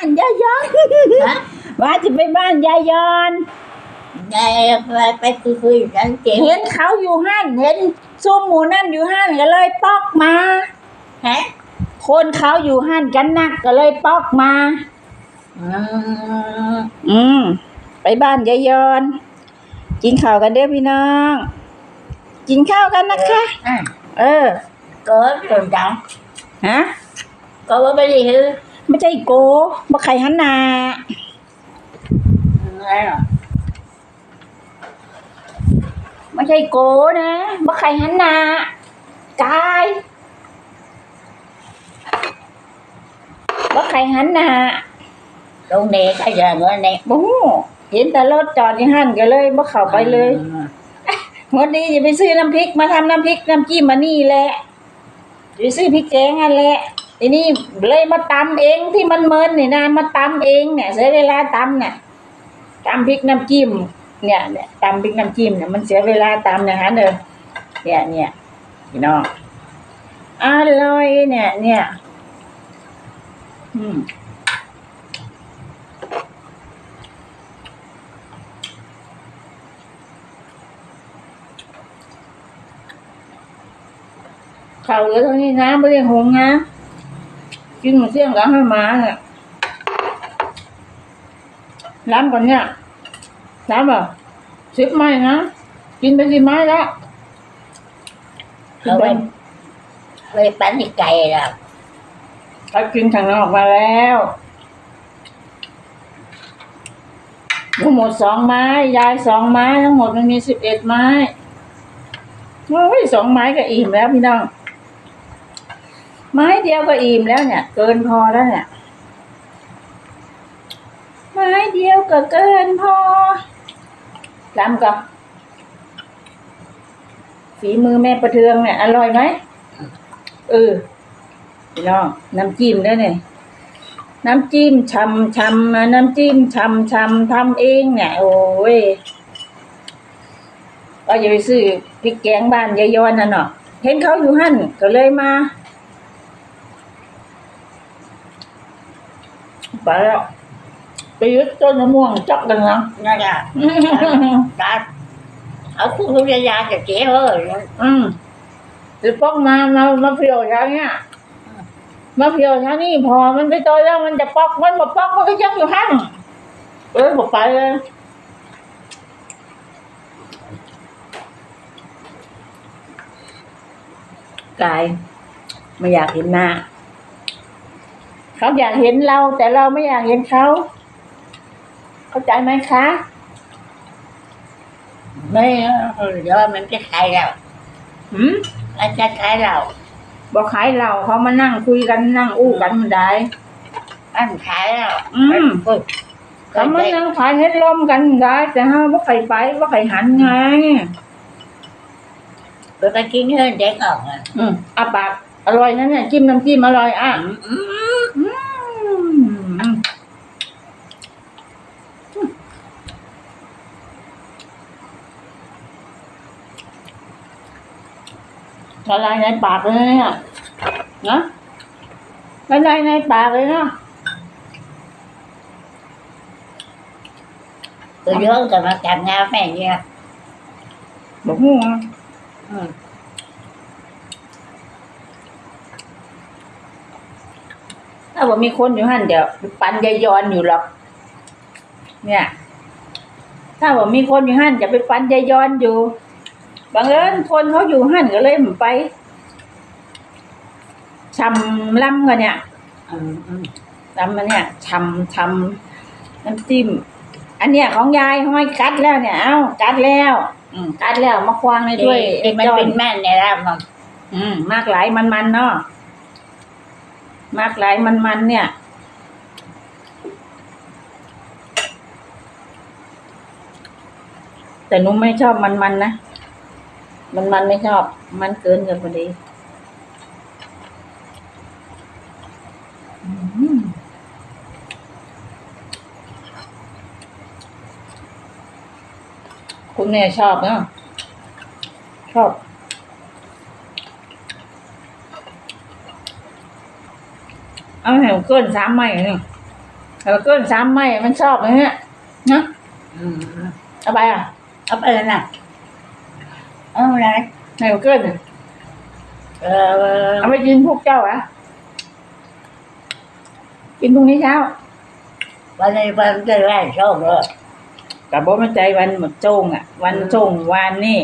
บ้านยายย้อนฮะว่าจะไปบ้านยายย้อนยายไปไปคุยคุยกันเจ๋งเห็นเขาอยู่ห้านเห็นซุ่มหมูนั่นอยู่ห้านก็เลยปอกมาฮะคนเขาอยู่ห้านกันนักก็เลยปอกมา อืมอืมไปบ้านยายย้อนกินข้าวกันเด้อพี่น้อง กินข้าวกันนะคะ อะเออ có rồi chồng ฮะ có bố bé đi hư ไม่ใช่โกบ่ไข่หันหนา đây rồi ไม่ใช่โกนะบ่ไข่หันหนากายบ่ไข่หันหนา đâu nè cái giờ nữa nè บ่ฮู้เห็นแต่รถจอดอยู่หั่นก็เลยบ่เข้าไปเลยวันนี้จะไปซื้อน้ำพริกมาทำน้ำพริกน้ำจิ้มมานี่แหละจะไปซื้อพริกแกงอันแหละ ทีนี้เลยมาตำเองที่มันเมินนี่นะมาตำเองเนี่ยเสียเวลาตำเนี่ยตำพริกน้ำจิ้มเนี่ยเนี่ยตำพริกน้ำจิ้มเนี่ยมันเสียเวลาตำอย่างนั้นเลยเนี่ยเนี่ยพี่น้องอร่อยเนี่ย เนี่ยอืมข่าวเหลือเท่านี้นะไม่ได้หงนะ กินหมูเสี่ยงกับให้หมาเนี่ยล้ำก่อนเนี่ยล้ำอะสิบไม้นะ กินไปสิบไม้แล้วกิน rồi ไป bên bên bánh đi cày rồi เขากินข้างนอกมาแล้วทั้งหมดสองไม้ ยายสองไม้ ทั้งหมดมันมีสิบเอ็ดไม้โอ้ยสองไม้ก็อิ่มแล้วพี่น้อง ไม้เดียวก็อิ่มแล้วเนี่ย เกินพอแล้วเนี่ย ไม้เดียวก็เกินพอลำกับฝีมือแม่ประเทืองเนี่ยอร่อยไหมเออพี่น้องน้ำจิ้มด้วยเนี่ยน้ำจิ้มชำชำน้ำจิ้มชำชำทำเองเนี่ยโอ้ยก็อย่าไปซื้อพริกแกงบ้านยายยอนน่ะเนาะเห็นเขาอยู่หั่นก็เลยมา ไปแล้วไปยึดต้นมะม่วงจักกันนะ nó là đã ở khu khu gia gia cho trẻ ơi อืมหรือปอกมามามาเพียวช้าเนี่ยมาเพียวช้านี่พอมันไปโตแล้วมันจะปอกมันบอกปอกมันก็ยังอยู่หั่นเออบอกไปเลยกายไม่อยากเห็นหน้า เขาอยากเห็นเรา แต่เราไม่อยากเห็นเขา เข้าใจไหมคะ mấy hồi đó mình cái khai đâu หืม anh cái khai đâu บอกขายเราเขามานั่งคุยกันนั่งอู้กันมันได้ anh khai đâu Ừ. Ôi, เขามานั่งขายเฮ็ดลมกันได้แต่ห้าว่าใครไปว่าใครหันไง bữa ta kiếm hơn để ngon à อืมอะปากอร่อยนะเนี่ยจิ้มน้ำจิ้มอร่อยอะ Ừ, ừ. อืม ละลายในปากเลยเนี่ยนะละลายในปากเลยเนาะ tôi nhớ rồi mà cầm nhau mẹ nha บอกฮู้อะ ừ. ถ้าว่ามีคนอยู่หันเดี๋ยวปันยายยอนอยู่หรอก เนี่ย ถ้าว่ามีคนอยู่หันจะไปปันยายยอนอยู่ บังเอิญคนเขาอยู่หันก็เลยผมไปชำล่ำกันเนี่ย Ừ, ừ. ลำมันเนี่ยชำชำน้ำจิ้ม อันเนี้ยของยายห้อยกัดแล้วเนี่ย เอ้ากัดแล้วอืมกัดแล้วมาควางในถ้วย thì, thì mình จอน pin men này ra mà อืมมากหลายมันมันๆเนาะมากหลายมันมันๆเนี่ยแต่หนุ้ไม่ชอบมันมันๆนะ มันมันๆไม่ชอบ มันเกินกันพอดีอืมคุณแม่ชอบเนาะชอบ เอาแหวเกินสามไม้นี่แล้วก็ซ้ำไม่มันชอบอย่างเงี้ยนะอืมเอาไปอะ เอาไปเลยนะเอาอะไร ไหนก็เกินน่ะเออเอาไปกินพวกเจ้าอะกินพรุ่งนี้เช้า วันนี้วันจะแรกโชคเลยกับบ่มันใจวันหมดโจงอะ วันโจงวันนี่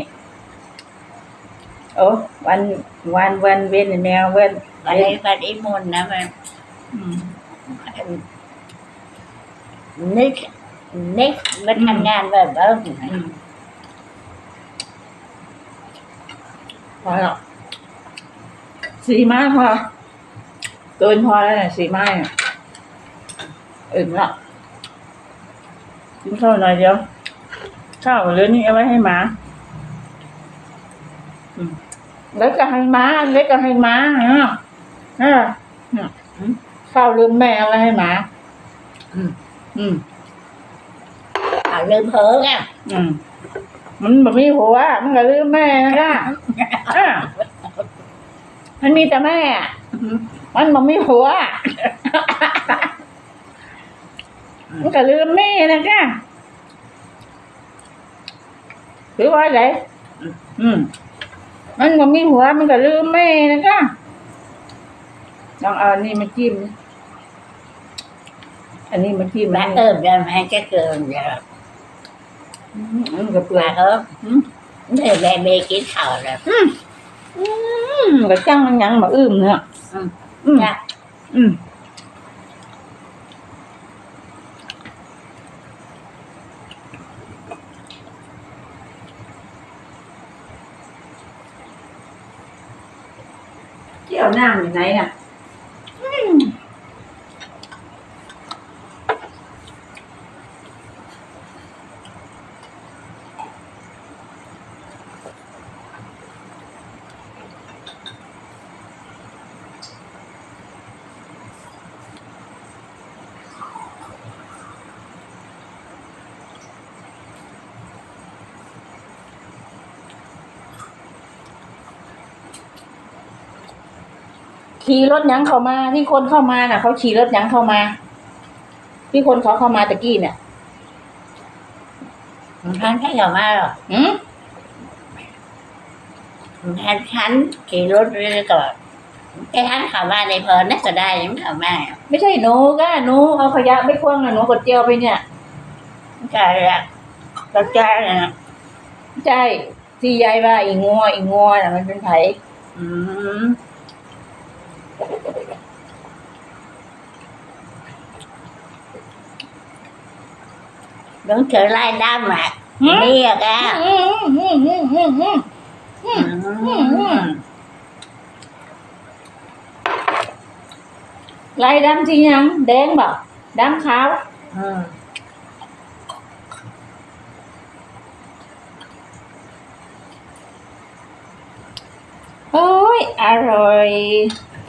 โอ้วันวันวันเว้นแนวเว้นวันนี้วันอีมุนนะมันอืมนึกนึกมันทำงานแบบเอออืม พอแล้วสีไม้พอเกินพอแล้วเนี่ยสีไม้เนี่ยอื่นละกินข้าวหน่อยเดียวข้าวเหลือนี่เอาไว้ให้หมาอืมแล้วก็ให้หมาเล็กก็ให้หมาอะอะเนี่ยข้าวลืมแม่เอาไว้ให้หมาอืมอืมเอาลืมเผลอไงอืม มันแบบมีหัวมันก็ลืมแม่นะอะมันมีแต่แม่อะมันบ่มีหัวมันก็ลืมแม่นะจ้ะหรือว่าไงอืมมันบ่มีหัวมันก็ลืมแม่นะจ้ะลองเอาอันนี้มาจิ้ม อันนี้มาจิ้มแม่อันเอนี้อเดี๋ยวแม่จะเกินเดี๋ยวอืมมันก็เปลือแม่กเออเดี๋ยวแม่เมกินข้าวแล้วอืมก็จังมันยังมาอื้มเนี่ยอืมอืมจ้ะอืมเกี่ยวน้ำอยู่ไหนน่ะ ขี่รถหยังเข้ามา ที่คนเข้ามาน่ะ เขาขี่รถหยังเข้ามา ที่คนเขาเข้ามาตะกี้เนี่ยท่านแค่กลับมาหรอหืมท่านฉันขี่รถเรือก่อนแค่ท่านขับมาในเพลินน่าจะได้ยังขับมาไม่ใช่หนูก็หนูเอาขยะไม่คว้างน่ะหนูกดเจียวไปเนี่ยใช่แล้วก็ใช่นะใช่ที่ยายว่าอีงัวอีงัวน่ะมันเป็นไผอืม ต้องเจอไล่ดำอะนี่อะแกอืมอื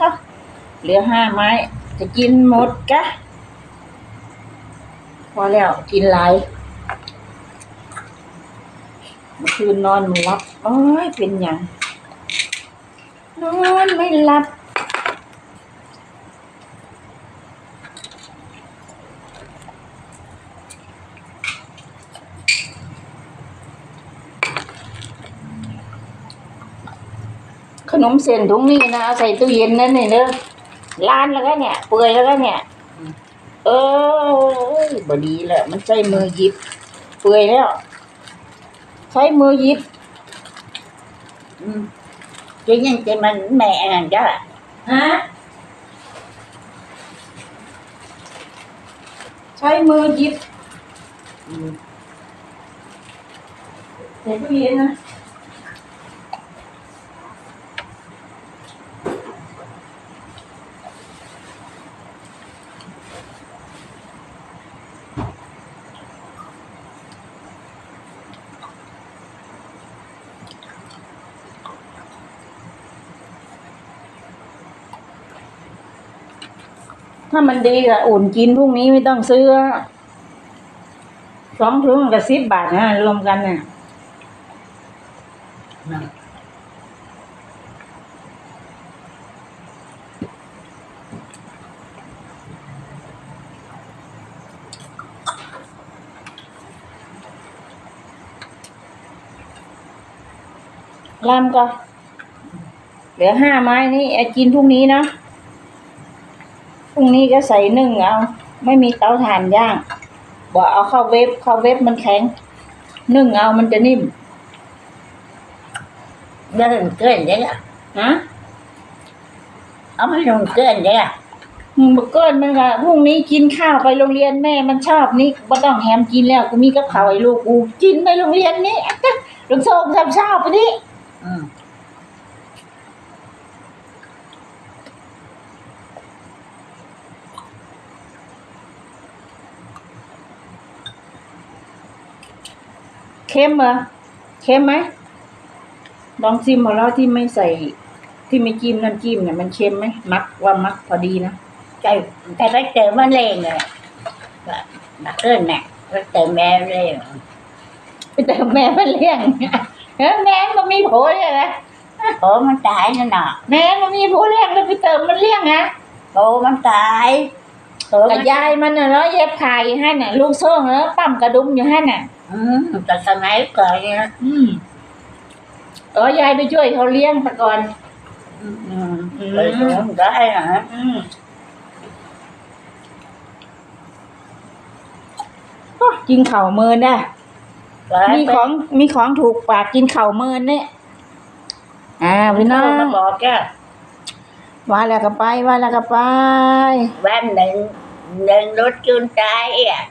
ต่อเหลือห้าไม้ จะกินหมดกะ พอแล้วกินหลายเมื่อคืนนอนไม่หลับโอ้ยเป็นอยังนอนไม่หลับ นมเส้นถุงนี้นะเอาใส่ตู้เย็นนั่นนี่เนอะล้านแล้วก็เนี่ย เปื่อยแล้วก็เนี่ย เออบดีแหละ มันใช้มือหยิบ เปื่อยแล้ว ใช้มือหยิบ อืมจริงจริงมันแม่นั่นจ้ะฮะใช้มือหยิบใส่ตู้เย็นนะ ถ้ามันดีก็อุ่นกินพรุ่งนี้ไม่ต้องซื้อสองถุงกับสิบบาทนะรวมกันเนี่ยลำก็เหลือห้าไม้นี่อกินพรุ่งนี้นะ พรุ่งนี้ก็ใส่นึ่งเอาไม่มีเตาถ่านย่างบอกเอาเข้าเวฟเข้าเวฟมันแข็ง นึ่งเอามันจะนิ่มเดินเกินได้อะนะเอามาลงเกินได้อะมึงบอกเกินมันก็พรุ่งนี้กินข้าวไปโรงเรียนแม่มันชอบนี่บ่ต้องแฮมกินแล้วกูมีกับข้าวให้ลูกกูกินไปโรงเรียนนี่ลูกโซ่ทำเช้าไปนี่อื ค็มเหรอเค็มไหมลองชิมของเราที่ไม่ใส่ ที่ไม่จิ้มน้ำจิ้มเนี่ยมันเค็มไหมมักว่ามักพอดีนะใจแต่ไปเจอมันเลงเลยแบบมาเกินเนี่ยไปเจอแม่เลงแต่แม่มันเลี้ยงเออแม่มันมีผัวเลยนะโอ้มันตายนั่นน่ะแม่มันมีผัวเลี้ยงแล้วไปเติมมันเลี้ยงนะโอ้มันตาย โอ้แต่มันยายมันน่ะเนาะเย็บผ้าอยู่ให้น่ะลูกโซ่งแล้วปั๊มกระดุมอยู่ให้น่ะ อืมแต่สมัยก่อนเนี่ยอืมอ๋อยายไปช่วยเขาเลี้ยงแต่ก่อนอืมอืมไปถึงได้นะอืมโอ้กินเข่าวเมินได้มีของมีของถูกปากกินเข่าวเมินเนี่ยอ่าพี่น้องมาบอกแก ว่าแล้วก็ไปว่าแล้วก็ไปแว่นหนึ่งหนึ่งรถจุนใจอะ